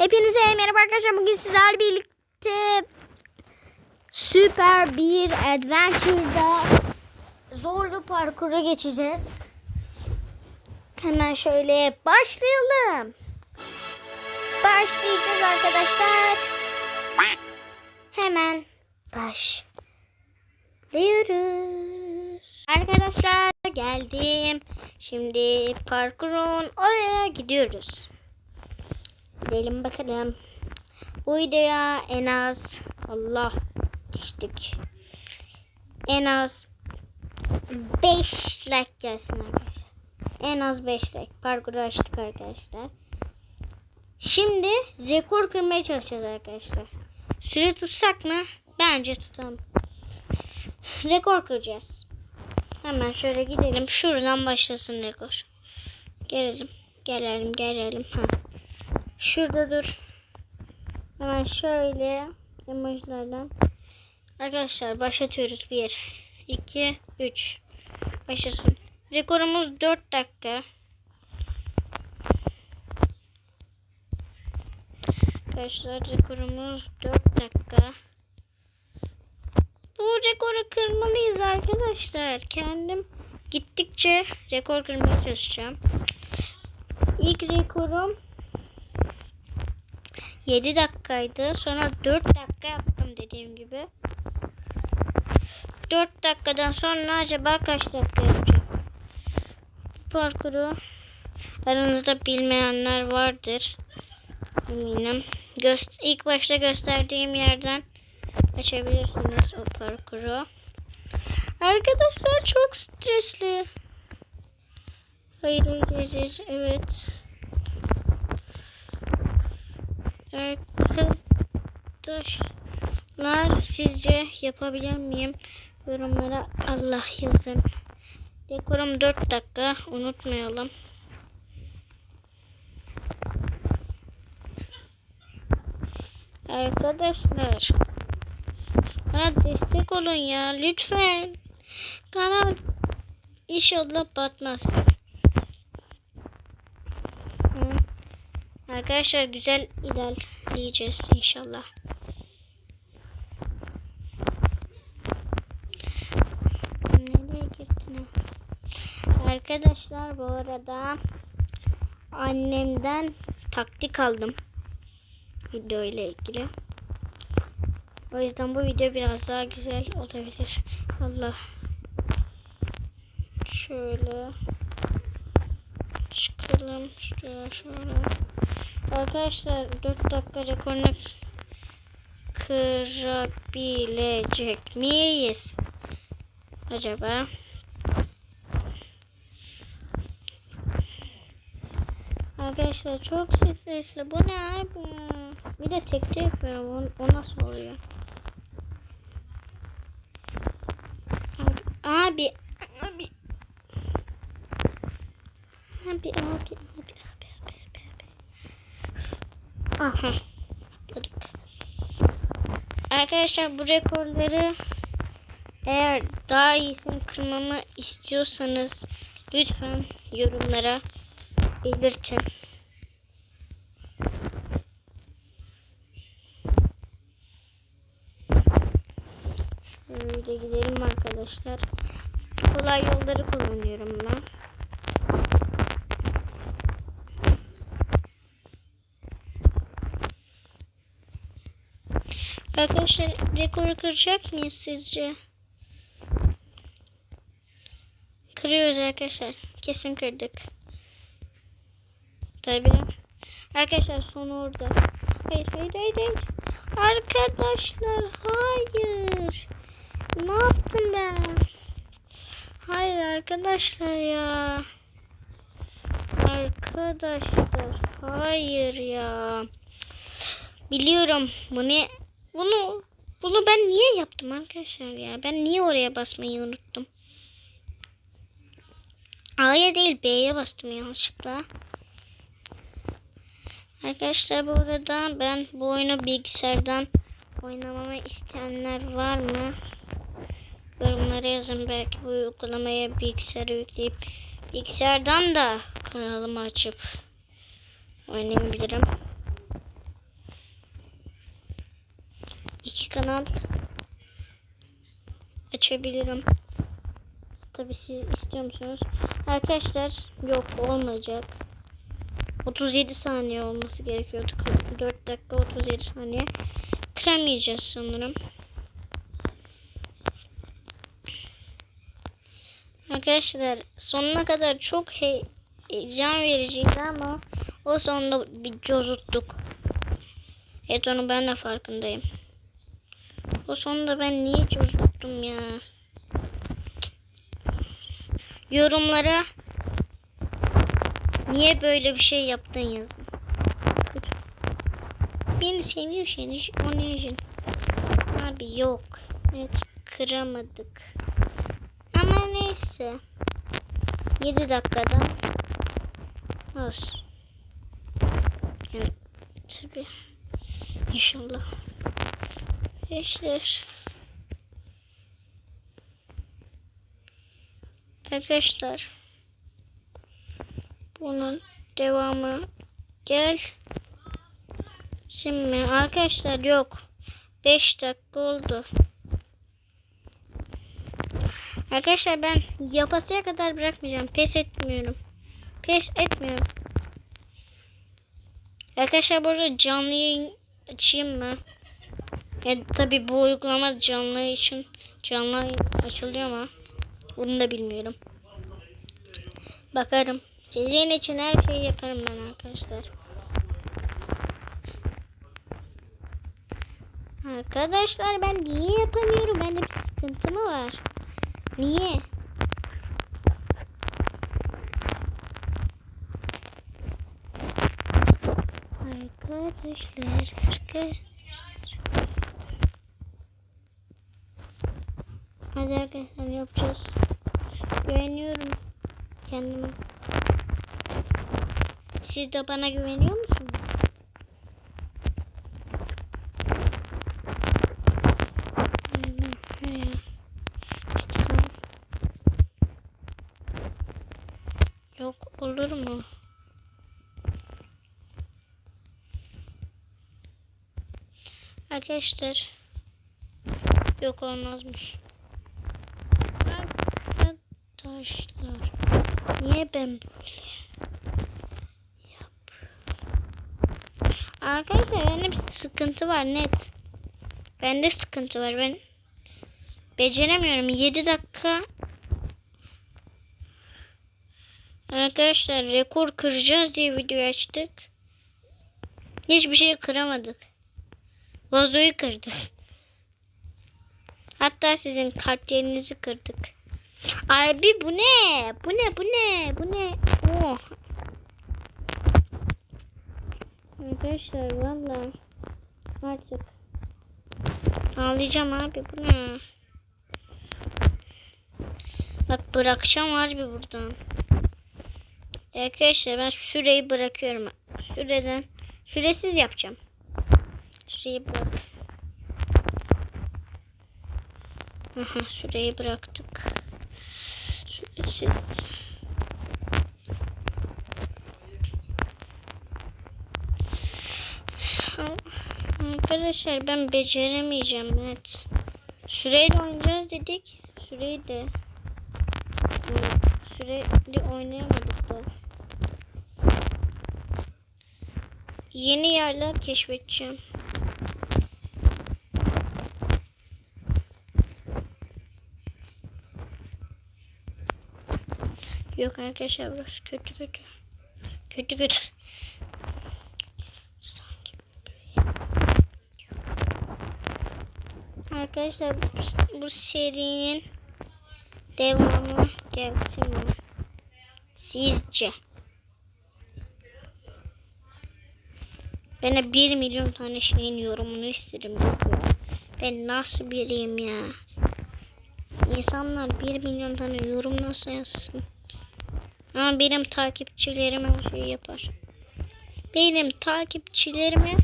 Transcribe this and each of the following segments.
Hepinize merhaba arkadaşlar. Bugün sizlerle birlikte süper bir adventure'da zorlu parkura geçeceğiz. Hemen şöyle başlayalım. Başlayacağız arkadaşlar. Hemen başlıyoruz. Arkadaşlar geldim. Şimdi parkurun oraya gidiyoruz. Gidelim bakalım. Bu videoya en az Allah düştük. En az 5 like gelsin arkadaşlar. En az 5 like. Parkuru açtık arkadaşlar. Şimdi rekor kırmaya çalışacağız arkadaşlar. Süre tutsak mı? Bence tutalım. Rekor kıracağız. Hemen şöyle gidelim. Şuradan başlasın rekor. Gelelim. Gelelim gelelim. Ha. Şurada dur. Hemen şöyle emojilerden. Arkadaşlar başlatıyoruz. 1, 2, 3. Başlasın. Rekorumuz 4 dakika. Arkadaşlar rekorumuz 4 dakika. Bu rekoru kırmalıyız arkadaşlar. Kendim gittikçe rekor kırmaya çalışacağım. İlk rekorum 7 dakikaydı. Sonra 4 dakika yaptım dediğim gibi. 4 dakikadan sonra acaba kaç dakika yapacağım? Parkuru aranızda bilmeyenler vardır. Eminim. Göst ilk başta gösterdiğim yerden açabilirsiniz o parkuru. Arkadaşlar çok stresli. Hayır hayır, hayır. evet. Arkadaşlar sizce yapabilir miyim? Yorumlara Allah yazın. Dekorum 4 dakika unutmayalım. Arkadaşlar bana destek olun ya lütfen. Kanal inşallah batmaz. Arkadaşlar güzel ilerleyeceğiz inşallah. Nereye girdin? Arkadaşlar bu arada annemden taktik aldım video ile ilgili. O yüzden bu video biraz daha güzel olabilir. Allah. Şöyle çıkalım şuraya şöyle. Arkadaşlar 4 dakika rekorunu kırabilecek miyiz? Acaba? Arkadaşlar çok stresli. Bu ne abi? Bir de tekte yapıyorum. O, o nasıl oluyor? Abi. Abi, abi, abi, abi, abi, abi, abi. Aha. Atladık. Arkadaşlar bu rekorları eğer daha iyisini kırmamı istiyorsanız lütfen yorumlara belirtin. Şöyle gidelim arkadaşlar. Kolay yolları kullanıyorum ben. Arkadaşlar rekoru kıracak mıyız sizce? Kırıyoruz arkadaşlar. Kesin kırdık. Tabii. Arkadaşlar son orada. Hayır hayır hayır hayır. Arkadaşlar hayır. Ne yaptım ben? Hayır arkadaşlar ya. Arkadaşlar hayır ya. Biliyorum bunu bunu bunu ben niye yaptım arkadaşlar ya? Ben niye oraya basmayı unuttum? A'ya değil B'ye bastım yanlışlıkla. Arkadaşlar bu arada ben bu oyunu bilgisayardan oynamamı isteyenler var mı? Yorumlara yazın belki bu uygulamaya bilgisayara yükleyip bilgisayardan da kanalımı açıp oynayabilirim. Kanal açabilirim. Tabi siz istiyor musunuz? Arkadaşlar yok olmayacak. 37 saniye olması gerekiyordu. 4 dakika 37 saniye. Kıramayacağız sanırım. Arkadaşlar sonuna kadar çok he heyecan vericiydi ama o sonunda bir cozuttuk. Evet onu ben de farkındayım. O sonunda ben niye cozuttum ya? Yorumlara niye böyle bir şey yaptın yazın. Beni seviyorsanız onu yazın. Abi yok. Evet kıramadık. Ama neyse. 7 dakikada olsun. Yani, tabii. İnşallah. Arkadaşlar. Arkadaşlar. Bunun devamı gel. Şimdi arkadaşlar yok. 5 dakika oldu. Arkadaşlar ben yapasıya kadar bırakmayacağım. Pes etmiyorum. Pes etmiyorum. Arkadaşlar burada canlı yayın açayım mı? Ya tabi bu uygulama canlı için canlı açılıyor ama bunu da bilmiyorum. Bakarım. Sizin için her şeyi yaparım ben arkadaşlar. Arkadaşlar ben niye yapamıyorum? Bende bir sıkıntı mı var? Niye? Arkadaşlar, arkadaşlar. Hadi arkadaşlar yapacağız. Güveniyorum kendime. Siz de bana güveniyor musunuz? Yok olur mu? Arkadaşlar yok olmazmış. Arkadaşlar niye ben böyle yap? Arkadaşlar bende bir sıkıntı var net. Bende sıkıntı var ben beceremiyorum 7 dakika Arkadaşlar rekor kıracağız diye video açtık. Hiçbir şey kıramadık. Vazoyu kırdık. Hatta sizin kalplerinizi kırdık. Abi bu ne? Bu ne? Bu ne? Bu ne? Oh. Arkadaşlar valla artık ağlayacağım abi bu ne? Bak bırakacağım abi buradan. Arkadaşlar ben süreyi bırakıyorum. Süreden süresiz yapacağım. Süreyi bırak. Aha süreyi bıraktık. Süresiz. Arkadaşlar ben beceremeyeceğim evet. Süreyle oynayacağız dedik. Süreyi de sürekli oynayamadık da. Yeni yerler keşfedeceğim. Yok arkadaşlar burası kötü kötü. Kötü kötü. Sanki Arkadaşlar bu, bu serinin devamı gelsin mi? Sizce? Ben de 1 milyon tane şeyin yorumunu isterim. Ben nasıl biriyim ya? İnsanlar 1 milyon tane yorum nasıl yazsın? Ama benim takipçilerim her şeyi yapar. Benim takipçilerime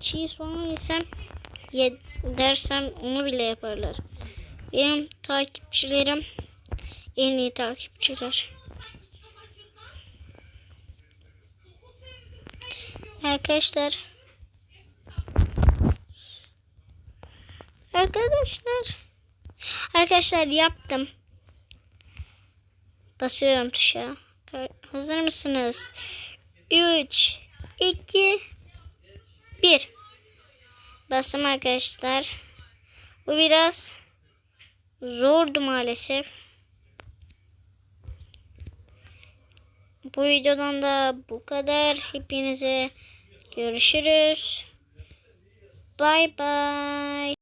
çiğ soğan yesem ye dersem onu bile yaparlar. Benim takipçilerim en iyi takipçiler. Arkadaşlar Arkadaşlar. Arkadaşlar yaptım. Basıyorum tuşa. Hazır mısınız? 3 2 1 Bastım arkadaşlar. Bu biraz zordu maalesef. Bu videodan da bu kadar. Hepinize görüşürüz. Bye bye.